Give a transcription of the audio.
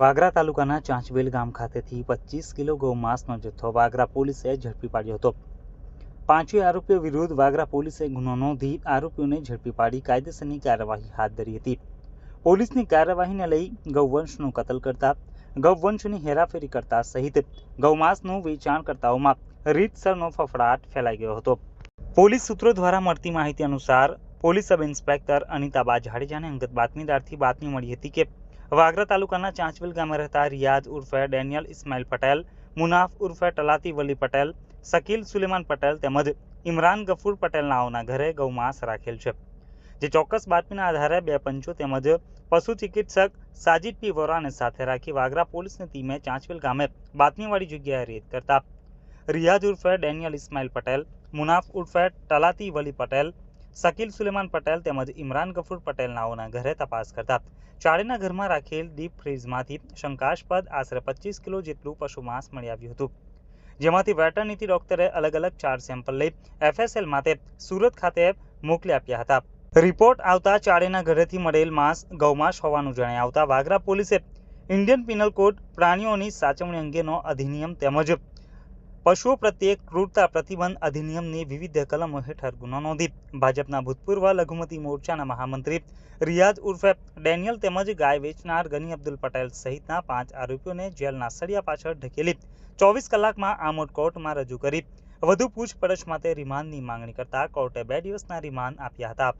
વાગરા તાલુકાના ચાંચવેલ ગામ ખાતેથી પચીસ કિલો ગૌમાંસનો જથ્થો વાગરા પોલીસે ઝડપી પાડ્યો હતો. પાંચેય આરોપીઓ વિરુદ્ધ વાગરા પોલીસે ગુનો નોંધી આરોપીઓને ઝડપી પાડી કાયદેસરની કાર્યવાહી હાથ ધરી હતી. પોલીસની કાર્યવાહીને લઈ ગૌવંશનું કતલ કરતા ગૌવંશની હેરાફેરી કરતા સહિત ગૌમાંસનું વેચાણ કરતાઓમાં રીતસરનો ફફડાટ ફેલાઈ ગયો હતો. પોલીસ સૂત્રો દ્વારા મળતી માહિતી અનુસાર પોલીસ સબ ઇન્સ્પેક્ટર અનિતાબા જાડેજાને અંગત બાતમીદારથી બાતમી મળી હતી કે વાગરા તાલુકાના ચાંચવેલ ગામે રહેતા રિયાઝ ઉર્ફે ડેનિયલ ઇસ્માઇલ પટેલ, મુનાફ ઉર્ફે ટલાતી વલી પટેલ શકીલ સુલેમાન પટેલ તેમજ ઇમરાન ગફુર પટેલ નાઓના ઘરે ગૌમાંસ રાખેલ છે. જે ચોક્કસ બાતમીના આધારે બે પંચો તેમજ પશુ ચિકિત્સક સાજિદ પી વોરાને સાથે રાખી વાગરા પોલીસની ટીમે ચાંચવેલ ગામે બાતમીવાળી જગ્યાએ રેડ કરતા. રિયાઝ ઉર્ફે ડેનિયલ ઇસ્માઇલ પટેલ, મુનાફ ઉર્ફે ટલાતી વલી પટેલ શકીલ સુલેમાન પટેલ તેમજ ઇમરાન ગફુર પટેલનાઓના ઘરે તપાસ કરતા ચારેના ઘરમાં રાખેલ ડીપ ફ્રીઝમાંથી શંકાસ્પદ આશરે પચીસ કિલો જેટલું પશુ માંસ મળી આવ્યું હતું. જેમાંથી વેટરનીતિ ડોક્ટરે અલગ અલગ ચાર સેમ્પલ લઈ એફએસએલ માટે સુરત ખાતે મોકલી આપ્યા હતા. રિપોર્ટ આવતા ચારેના ઘરેથી મળેલ માંસ ગૌમાંસ હોવાનું જણાઈ આવતા વાગરા પોલીસે ઇન્ડિયન પિનલ કોડ પ્રાણીઓની સાચવણી અંગેનો અધિનિયમ તેમજ પશુઓ પ્રત્યે ક્રૂરતા પ્રતિબંધ અધિનિયમની વિવિધ કલમો હેઠળ ગુનો નોંધી. ભાજપના ભૂતપૂર્વ લઘુમતી મોરચાના મહામંત્રી રિયાઝ ઉર્ફે ડેનિયલ તેમજ ગાય વેચનાર ગની અબ્દુલ પટેલ સહિતના પાંચ આરોપીઓને જેલના સળિયા પાછળ ઢકેલી ચોવીસ કલાકમાં આમોદ કોર્ટમાં રજૂ કરી. વધુ પૂછપરછ માટે રિમાન્ડની માંગણી કરતા કોર્ટે બે દિવસના રિમાન્ડ આપ્યા હતા.